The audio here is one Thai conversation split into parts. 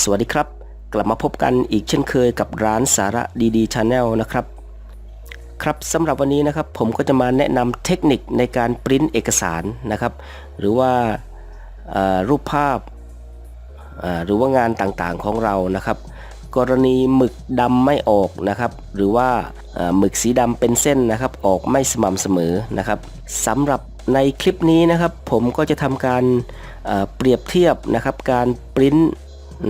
สวัสดีครับ กลับมาพบกันอีกเช่นเคยกับร้านสาระดีๆชาแนลนะครับ ครับสำหรับวันนี้นะครับผมก็จะมาแนะนำเทคนิคในการปริ้นเอกสารนะครับ หรือว่ารูปภาพาหรือว่างานต่างๆของเรานะครับ กรณีหมึกดำไม่ออกนะครับ หรือว่าหมึกสีดำเป็นเส้นนะครับ ออกไม่สม่ำเสมอนะครับสำหรับในคลิปนี้นะครับ ผมก็จะทำการเอ่อเปรียบเทียบนะครับการปริ้น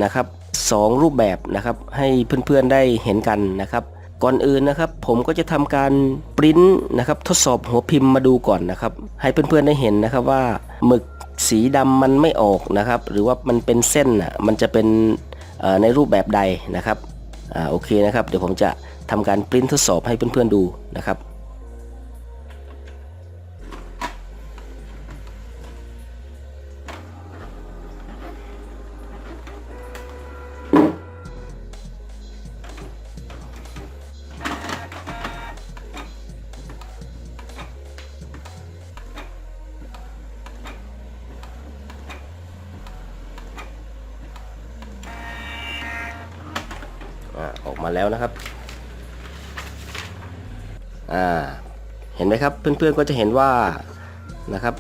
นะครับสองรูปแบบนะครับให้เพื่อนๆได้เห็นกันนะครับ ก่อนอื่นนะครับ ผมก็จะทำการปริ้นนะครับทดสอบหัวพิมพ์มาดูก่อนนะครับ ให้เพื่อนๆได้เห็นนะครับว่าหมึกสีดำมันไม่ออกนะครับ หรือว่ามันเป็นเส้นอะมันจะเป็นในรูปแบบใดนะครับอ่าโอเคนะครับ เดี๋ยวผมจะทำการปริ้นทดสอบให้เพื่อนๆดูนะครับ อ่าออกมาแล้วนะครับอ่าเห็นไหมครับเพื่อนๆก็จะเห็นว่านะครับ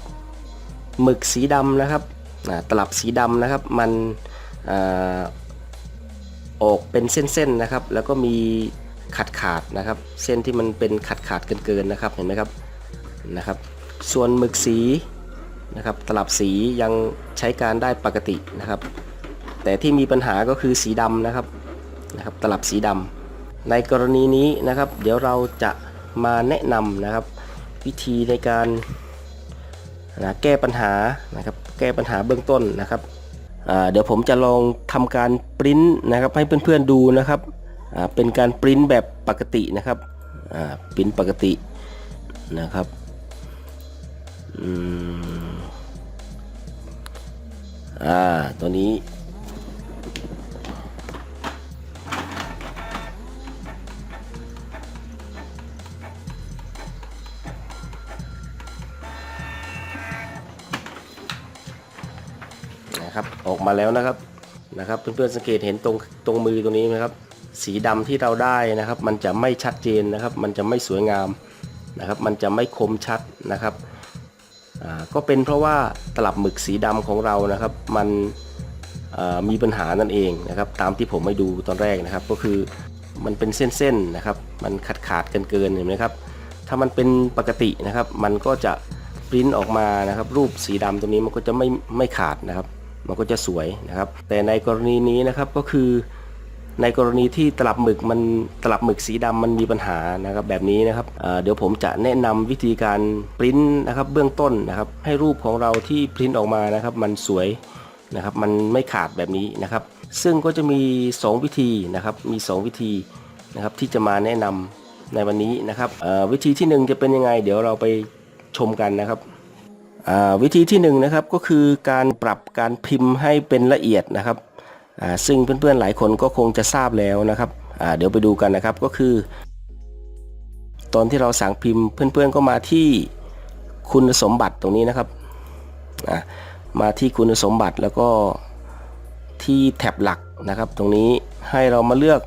หมึกสีดำนะครับตลับสีดำนะครับมันอออกเป็นเส้นๆนะครับ แล้วก็มีขาดขาดนะครับ เส้นที่มันเป็นขาดขาดเกินๆนะครับเห็นไหมครับนะครับ ส่วนหมึกสีนะครับตลับสียังใช้การได้ปกตินะครับ แต่ที่มีปัญหาก็คือสีดำนะครับ นะครับตลับสีดำในกรณีนี้นะครับ เดี๋ยวเราจะมาแนะนำนะครับ วิธีในการนะแก้ปัญหานะครับ แก้ปัญหาเบื้องต้นนะครับเดี๋ยวผมจะลองทำการปริ้นนะครับให้เพื่อนๆดูนะครับเป็นการปริ้นแบบปกตินะครับปริ้นปกตินะครับอืมอ่าตัวนี้ มาแล้วนะครับนะครับ เพื่อนๆสังเกตเห็นตรงตรงมือตรงนี้ไหมครับ สีดำที่เราได้นะครับ มันจะไม่ชัดเจนนะครับ มันจะไม่สวยงามนะครับ มันจะไม่คมชัดนะครับก็เป็นเพราะว่าตลับหมึกสีดำของเรานะครับ มันมีปัญหานั่นเองนะครับ ตามที่ผมให้ดูตอนแรกนะครับ ก็คือมันเป็นเส้นๆนะครับ มันขาดขาดกันเกินเห็นไหมครับ ถ้ามันเป็นปกตินะครับ มันก็จะปริ้นออกมานะครับ รูปสีดำตรงนี้มันก็จะไม่ไม่ขาดนะครับ มันก็จะสวยนะครับ แต่ในกรณีนี้นะครับก็คือในกรณีที่ตลับหมึกมันตลับหมึกสีดำมันมีปัญหานะครับแบบนี้นะครับเเดี๋ยวผมจะแนะนำวิธีการปริ้นนะครับเบื้องต้นนะครับ ให้รูปของเราที่ปริ้นออกมานะครับ มันสวยนะครับ มันไม่ขาดแบบนี้นะครับ ซึ่งก็จะมี 2 วิธีนะครับ มี 2 วิธีนะครับที่จะมาแนะนำในวันนี้นะครับวิธีที่หนึ่งจะเป็นยังไง เดี๋ยวเราไปชมกันนะครับ วิธีที่1นงนะครับก็คือการปรับการพิมพ์ให้เป็นละเอียดนะครับซึ่งเพื่อนๆหลายคนก็คงจะทราบแล้วนะครับเดี๋ยวไปดูกันนะครับก็คือ ตอนที่เราสั่งพิมพ์เพื่อนๆก็มาที่คุณสมบัติตรงนี้นะครับมาที่คุณสมบัติแล้วก็ที่แท็บหลักนะครับ ตรงนี้ให้เรามาเลือก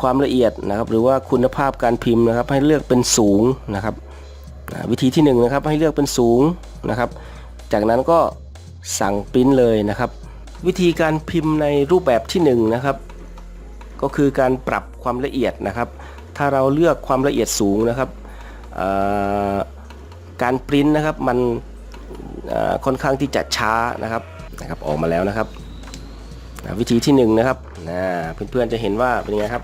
ความละเอียดนะครับ หรือว่าคุณภาพการพิมพ์นะครับ ให้เลือกเป็นสูงนะครับ วิธีที่1นงนะครับให้เลือกเป็นสูงนะครับ จากนั้นก็สั่งปริ้นเลยนะครับ วิธีการพิมพ์ในรูปแบบที่1นงนะครับ ก็คือการปรับความละเอียดนะครับ ถ้าเราเลือกความละเอียดสูงนะครับการปริ้นนะครับมันค่อนข้างที่จะช้านะครับนะครับออกมาแล้วนะครับวิธีที่1นงนะครับนะเพื่อนๆจะเห็นว่าเป็นไงครับ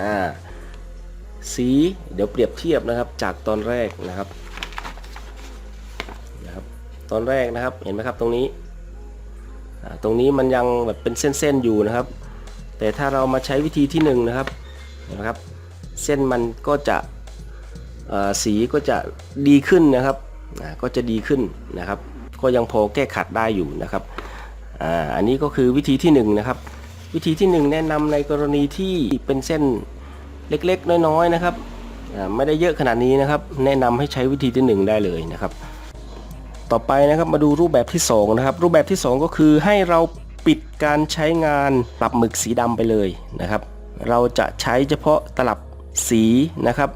อ่า สีเดี๋ยวเปรียบเทียบนะครับจากตอนแรกนะครับนะครับ ตอนแรกนะครับเห็นไหมครับตรงนี้ ตรงนี้มันยังแบบเป็นเส้นๆอยู่นะครับ แต่ถ้าเรามาใช้วิธีที่1นงนะครับเห็นะครับ เส้นมันก็จะสีก็จะดีขึ้นนะครับก็จะดีขึ้นนะครับ ก็ยังพอแก้ขัดได้อยู่นะครับอันนี้ก็คือวิธีที่1นงนะครับวิธีที่ 1 แนะนำในกรณีที่เป็นเส้น เล็กๆ น้อยๆนะครับไม่ได้เยอะขนาดนี้นะครับ แนะนำให้ใช้วิธีที่ 1 ได้เลยนะครับ ต่อไปนะครับมาดูรูปแบบที่2นะครับรูปแบบที่ 2 ก็คือให้เราปิดการใช้งานปรับหมึกสีดำไปเลยนะครับ เราจะใช้เฉพาะตลับสีนะครับ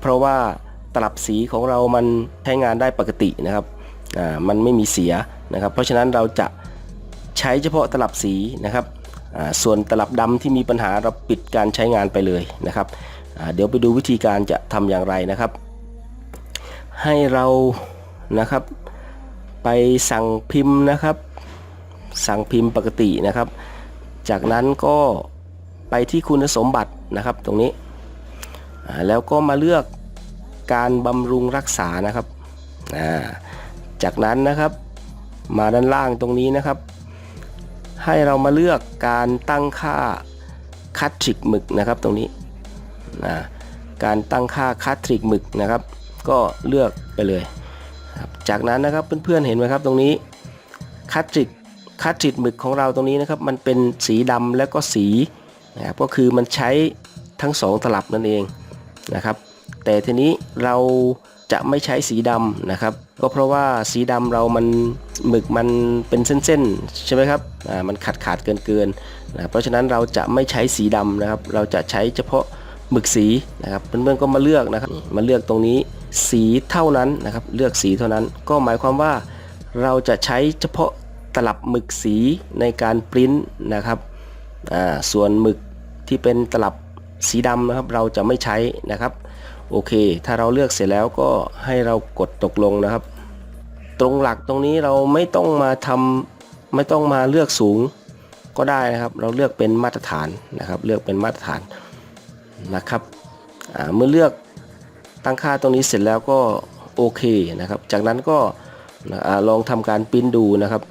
เพราะว่าตลับสีของเรามันใช้งานได้ปกตินะครับมันไม่มีเสียนะครับ เพราะฉะนั้นเราจะใช้เฉพาะตลับสีนะครับ ส่วนตลับดำที่มีปัญหาเราปิดการใช้งานไปเลยนะครับเดี๋ยวไปดูวิธีการจะทำอย่างไรนะครับ ให้เรานะครับไปสั่งพิมพ์นะครับ สั่งพิมพ์ปกตินะครับ จากนั้นก็ไปที่คุณสมบัตินะครับตรงนี้ แล้วก็มาเลือกการบำรุงรักษานะครับ จากนั้นนะครับมาด้านล่างตรงนี้นะครับ ให้เรามาเลือกการตั้งค่าคัตทริกหมึกนะครับตรงนี้นะการตั้งค่าคัตทริกหมึกนะครับ ก็เลือกไปเลย จากนั้นนะครับเพื่อนๆเห็นไหมครับตรงนี้คัตทริกคัตทริกหมึกของเราตรงนี้นะครับมันเป็นสีดำแล้วก็สีนะครับก็คือมันใช้ทั้งสองตลับนั่นเองนะครับ แต่ทีนี้เรา จะไม่ใช้สีดำนะครับ ก็เพราะว่าสีดำเรามันหมึกมันเป็นเส้นๆใช่ไหมครับอ่ามันขาดขาดเกินเกินๆนะเพราะฉะนั้นเราจะไม่ใช้สีดำนะครับ เราจะใช้เฉพาะหมึกสีนะครับเพื่อนๆก็มาเลือกนะครับมาเลือกตรงนี้สีเท่านั้นนะครับเลือกสีเท่านั้น ก็หมายความว่าเราจะใช้เฉพาะตลับหมึกสีในการปริ้นนะครับอ่าส่วนหมึกที่เป็นตลับสีดำนะครับ เราจะไม่ใช้นะครับ โอเค ถ้าเราเลือกเสร็จแล้วก็ให้เรากดตกลงนะครับ ตรงหลักตรงนี้เราไม่ต้องมาทำไม่ต้องมาเลือกสูงก็ได้นะครับ เราเลือกเป็นมาตรฐานนะครับ เลือกเป็นมาตรฐานนะครับเมื่อเลือกตั้งค่าตรงนี้เสร็จแล้วก็โอเคนะครับ จากนั้นก็ลองทำการปิ้นดูนะครับ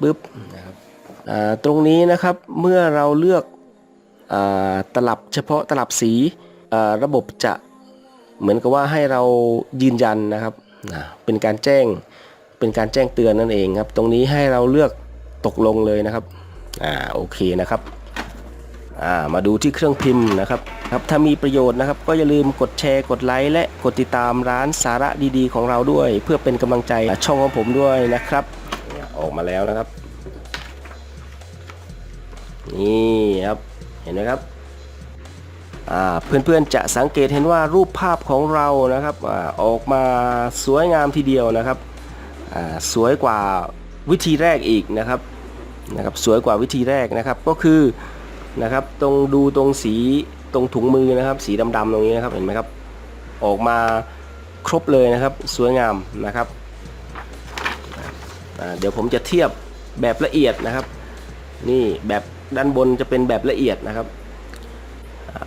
ปึ๊บนะครับตรงนี้นะครับเมื่อเราเลือกอตลับเฉพาะตลับสีระบบจะ เหมือนกับว่าให้เรายืนยันนะครับนะเป็นการแจ้งเป็นการแจ้งเตือนนั่นเองครับ ตรงนี้ให้เราเลือกตกลงเลยนะครับอ่าโอเคนะครับอ่ามาดูที่เครื่องพิมพ์นะครับครับถ้ามีประโยชน์นะครับ ก็อย่าลืมกดแชร์กดไลค์และกดติดตามร้านสาระดีๆ ของเราด้วย เพื่อเป็นกำลังใจช่องของผมด้วยนะครับ ออกมาแล้วนะครับ นี่ครับเห็นไหมครับ เพื่อนๆจะสังเกตเห็นว่ารูปภาพของเรานะครับอออกมาสวยงามทีเดียวนะครับสวยกว่าวิธีแรกอีกนะครับนะครับสวยกว่าวิธีแรกนะครับก็คือนะครับตรงดูตรงสีตรงถุงมือนะครับ สีดำๆตรงนี้นะครับเห็นไหมครับออกมาครบเลยนะครับสวยงามนะครับเดี๋ยวผมจะเทียบแบบละเอียดนะครับ นี่แบบด้านบนจะเป็นแบบละเอียดนะครับ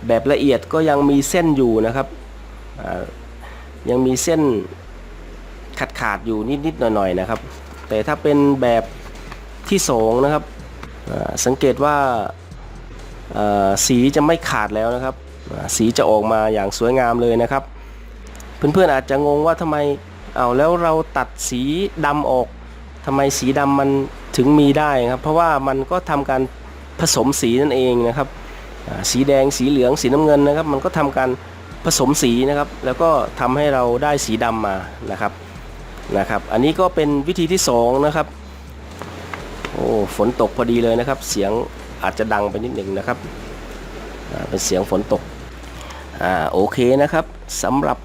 แบบละเอียดก็ยังมีเส้นอยู่นะครับ ยังมีเส้นขาดขาดอยู่นิดๆหน่อยๆนะครับ แต่ถ้าเป็นแบบที่สองนะครับ สังเกตว่าสีจะไม่ขาดแล้วนะครับ สีจะออกมาอย่างสวยงามเลยนะครับ เพื่อนๆอาจจะงงว่าทำไมเอาแล้วเราตัดสีดำออกทำไมสีดำมันถึงมีได้ครับ เพราะว่ามันก็ทำการผสมสีนั่นเองนะครับ สีแดงสีเหลืองสีน้ำเงินนะครับ มันก็ทำการผสมสีนะครับ แล้วก็ทำให้เราได้สีดำมานะครับนะครับ อันนี้ก็เป็นวิธีที่สองนะครับโอ้ฝนตกพอดีเลยนะครับ เสียงอาจจะดังไปนิดหนึ่งนะครับเป็นเสียงฝนตกอ่าโอเคนะครับสำหรับ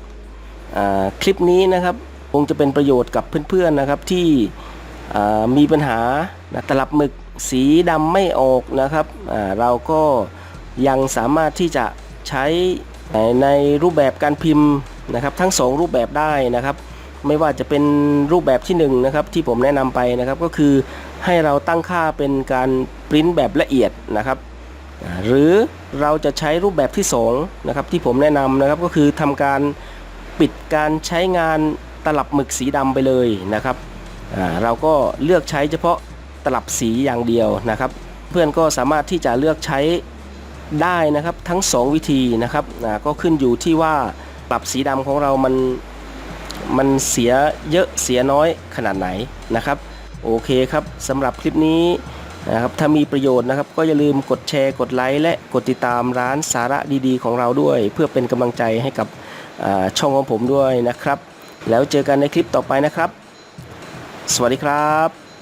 คลิปนี้นะครับคงจะเป็นประโยชน์กับเพื่อนๆนะครับที่มีปัญหาตลับหมึกสีดำไม่ออกนะครับเราก็ ยังสามารถที่จะใช้ในรูปแบบการพิมพ์นะครับทั้ง 2 รูปแบบได้นะครับ ไม่ว่าจะเป็นรูปแบบที่1นะครับที่ผมแนะนำไปนะครับก็คือให้เราตั้งค่าเป็นการปริ้นแบบละเอียดนะครับ หรือเราจะใช้รูปแบบที่2นะครับที่ผมแนะนำนะครับก็คือทำการปิดการใช้งานตลับหมึกสีดำไปเลยนะครับเราก็เลือกใช้เฉพาะตลับสีอย่างเดียวนะครับ เพื่อนก็สามารถที่จะเลือกใช้ ได้นะครับทั้ง 2 วิธีนะครับก็ขึ้นอยู่ที่ว่าปรับสีดำของเรามันมันเสียเยอะเสียน้อยขนาดไหนนะครับ โอเคครับสำหรับคลิปนี้นะครับถ้ามีประโยชน์นะครับ ก็อย่าลืมกดแชร์ กดไลค์และกดติดตามร้านสาระดีๆ ของเราด้วย เพื่อเป็นกำลังใจให้กับช่องของผมด้วยนะครับ แล้วเจอกันในคลิปต่อไปนะครับ สวัสดีครับ